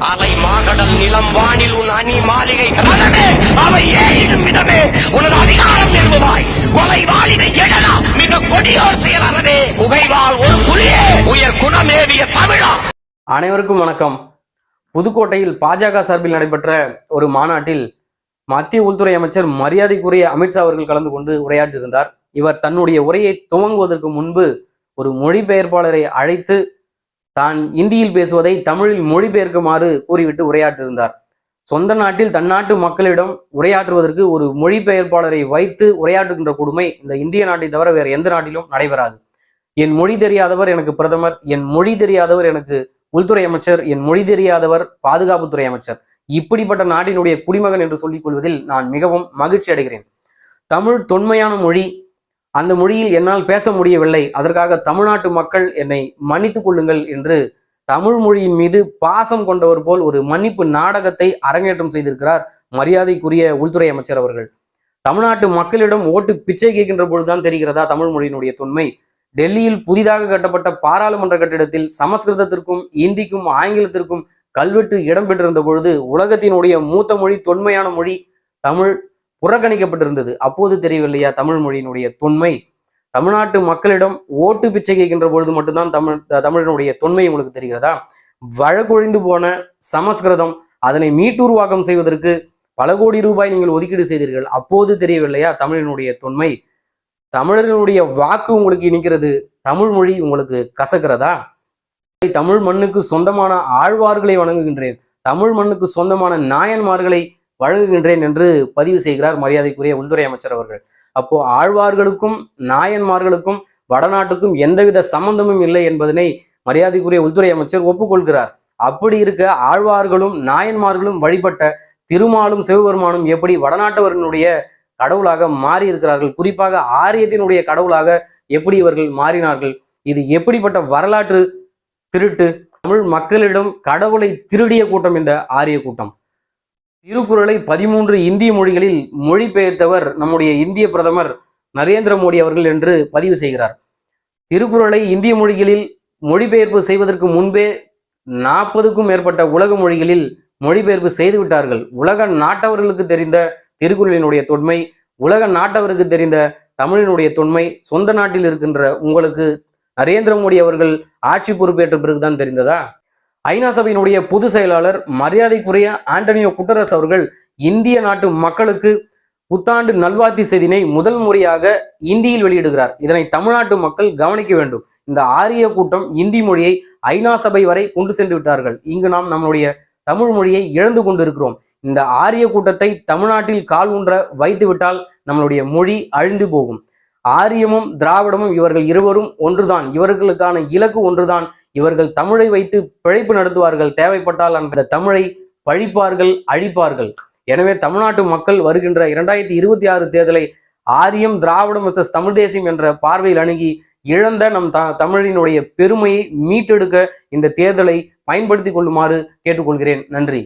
அலை மாகடல் நிலம் வானில் உன் அணி மாளிகை ரதமே. அவை ஏறிடும் விதமே. உனது அதிகாரம் நிறுவுவாய். கொலை வாளினை எழலா. மிக கொடியோர் செயல் குகைவால் ஒரு புலியே உயர் குணமேவிய தமிழா. அனைவருக்கும் வணக்கம். புதுக்கோட்டையில் பாஜக சார்பில் நடைபெற்ற ஒரு மாநாட்டில் மத்திய உள்துறை அமைச்சர் மரியாதைக்குரிய அமித்ஷா அவர்கள் கலந்து கொண்டு உரையாற்றியிருந்தார். இவர் தன்னுடைய உரையை துவங்குவதற்கு முன்பு ஒரு மொழிபெயர்ப்பாளரை அழைத்து தான் இந்தியில் பேசுவதை தமிழில் மொழிபெயர்க்குமாறு கூறிவிட்டு உரையாற்றியிருந்தார். சொந்த நாட்டில் தன் நாட்டு மக்களிடம் உரையாற்றுவதற்கு ஒரு மொழிபெயர்ப்பாளரை வைத்து உரையாற்றுகின்ற கொடுமை இந்த இந்திய நாட்டை தவிர வேறு எந்த நாட்டிலும் நடைபெறாது. என் மொழி தெரியாதவர் எனக்கு பிரதமர் என் மொழி தெரியாதவர் எனக்கு உள்துறை அமைச்சர் என் மொழி தெரியாதவர் பாதுகாப்புத்துறை அமைச்சர். இப்படிப்பட்ட நாட்டினுடைய குடிமகன் என்று சொல்லிக் கொள்வதில் நான் மிகவும் மகிழ்ச்சி அடைகிறேன் தமிழ் தொன்மையான மொழி அந்த மொழியில் என்னால் பேச முடியவில்லை. அதற்காக தமிழ்நாட்டு மக்கள் என்னை மன்னித்துக் கொள்ளுங்கள் என்று தமிழ் மொழியின் மீது பாசம் கொண்டவர் போல் ஒரு மன்னிப்பு நாடகத்தை அரங்கேற்றம் செய்திருக்கிறார் மரியாதைக்குரிய உள்துறை அமைச்சர் அவர்கள். தமிழ்நாட்டு மக்களிடம் ஓட்டு பிச்சை கேட்கின்ற பொழுதுதான் தெரிகிறதா தமிழ் மொழியினுடைய தொன்மை? டெல்லியில் புதிதாக கட்டப்பட்ட பாராளுமன்ற கட்டிடத்தில் சமஸ்கிருதத்திற்கும் இந்திக்கும் ஆங்கிலத்திற்கும் கல்வெட்டு இடம்பெற்றிருந்த பொழுது உலகத்தினுடைய மூத்த மொழி தொன்மையான மொழி தமிழ். புறக்கணிக்கப்பட்டிருந்தது. அப்போது தெரியவில்லையா? தமிழ் மொழியினுடைய தொன்மை. தமிழ்நாட்டு மக்களிடம் ஓட்டு பிச்சை கேட்கின்ற பொழுது மட்டும்தான் தமிழ் தமிழனுடைய தொன்மை உங்களுக்கு தெரிகிறதா? வழக்கொழிந்து போன சமஸ்கிருதம் அதனை மீட்டுருவாக்கம் செய்வதற்கு பல கோடி ரூபாய் நீங்கள் ஒதுக்கீடு செய்தீர்கள். அப்போது தெரியவில்லையா? தமிழினுடைய தொன்மை. தமிழர்களுடைய வாக்கு உங்களுக்கு இணைக்கிறது தமிழ் மொழி உங்களுக்கு கசக்கிறதா? தமிழ் மண்ணுக்கு சொந்தமான ஆழ்வார்களை வணங்குகின்றேன். தமிழ் மண்ணுக்கு சொந்தமான நாயன்மார்களை வழங்குகின்றேன் என்று பதிவு செய்கிறார் மரியாதைக்குரிய உள்துறை அமைச்சர் அவர்கள். அப்போ ஆழ்வார்களுக்கும் நாயன்மார்களுக்கும் வடநாட்டுக்கும் எந்தவித சம்பந்தமும் இல்லை என்பதனை மரியாதைக்குரிய உள்துறை அமைச்சர் ஒப்புக்கொள்கிறார். அப்படி இருக்க ஆழ்வார்களும் நாயன்மார்களும் வழிபட்ட திருமாலும் சிவபெருமானும் எப்படி வடநாட்டவர்களுடைய கடவுளாக மாறி இருக்கிறார்கள் குறிப்பாக ஆரியத்தினுடைய கடவுளாக எப்படி இவர்கள் மாறினார்கள்? இது எப்படிப்பட்ட வரலாற்று திருட்டு? தமிழ் மக்களிடம் கடவுளை திருடிய கூட்டம் இந்த ஆரிய கூட்டம். திருக்குறளை பதிமூன்று இந்திய மொழிகளில் மொழிபெயர்த்தவர் நம்முடைய இந்திய பிரதமர் நரேந்திர மோடி அவர்கள் என்று பதிவு செய்கிறார். திருக்குறளை இந்திய மொழிகளில் மொழிபெயர்ப்பு செய்வதற்கு முன்பே நாற்பதுக்கும் மேற்பட்ட உலக மொழிகளில் மொழிபெயர்ப்பு செய்துவிட்டார்கள் உலக நாட்டவர்களுக்கு தெரிந்த திருக்குறளினுடைய தொன்மை உலக நாட்டவருக்கு தெரிந்த தமிழினுடைய தொன்மை சொந்த நாட்டில் இருக்கின்ற உங்களுக்கு நரேந்திர மோடி அவர்கள் ஆட்சி பொறுப்பேற்ற பிறகுதான் தெரிந்ததா? ஐநா சபையினுடைய பொதுச் செயலாளர் மரியாதைக்குரிய ஆண்டனியோ குட்டரஸ் அவர்கள் இந்திய நாட்டு மக்களுக்கு புத்தாண்டு நல்வாழ்த்து செய்தினை முதல் முறையாக இந்தியில் வெளியிடுகிறார். இதனை தமிழ்நாட்டு மக்கள் கவனிக்க வேண்டும். இந்த ஆரிய கூட்டம் இந்தி மொழியை ஐநா சபை வரை கொண்டு சென்று விட்டார்கள். இங்கு நாம் நம்முடைய தமிழ் மொழியை இழந்து கொண்டிருக்கிறோம். இந்த ஆரிய கூட்டத்தை தமிழ்நாட்டில் கால் ஊன்ற வைத்துவிட்டால் நம்மளுடைய மொழி அழிந்து போகும். ஆரியமும் திராவிடமும் இவர்கள் இருவரும் ஒன்றுதான். இவர்களுக்கான இலக்கு ஒன்றுதான். இவர்கள் தமிழை வைத்து பிழைப்பு நடத்துவார்கள். தேவைப்பட்டால் அந்த தமிழை பழிப்பார்கள் அழிப்பார்கள். எனவே தமிழ்நாட்டு மக்கள் வருகின்ற இரண்டாயிரத்தி இருபத்தி ஆறு தேர்தலை ஆரியம் திராவிடம் வர்சஸ் தமிழ் தேசியம் என்ற பார்வையில் அணுகி இழந்த நம் த தமிழினுடைய பெருமையை மீட்டெடுக்க இந்த தேர்தலை பயன்படுத்தி கொள்ளுமாறு கேட்டுக்கொள்கிறேன். நன்றி.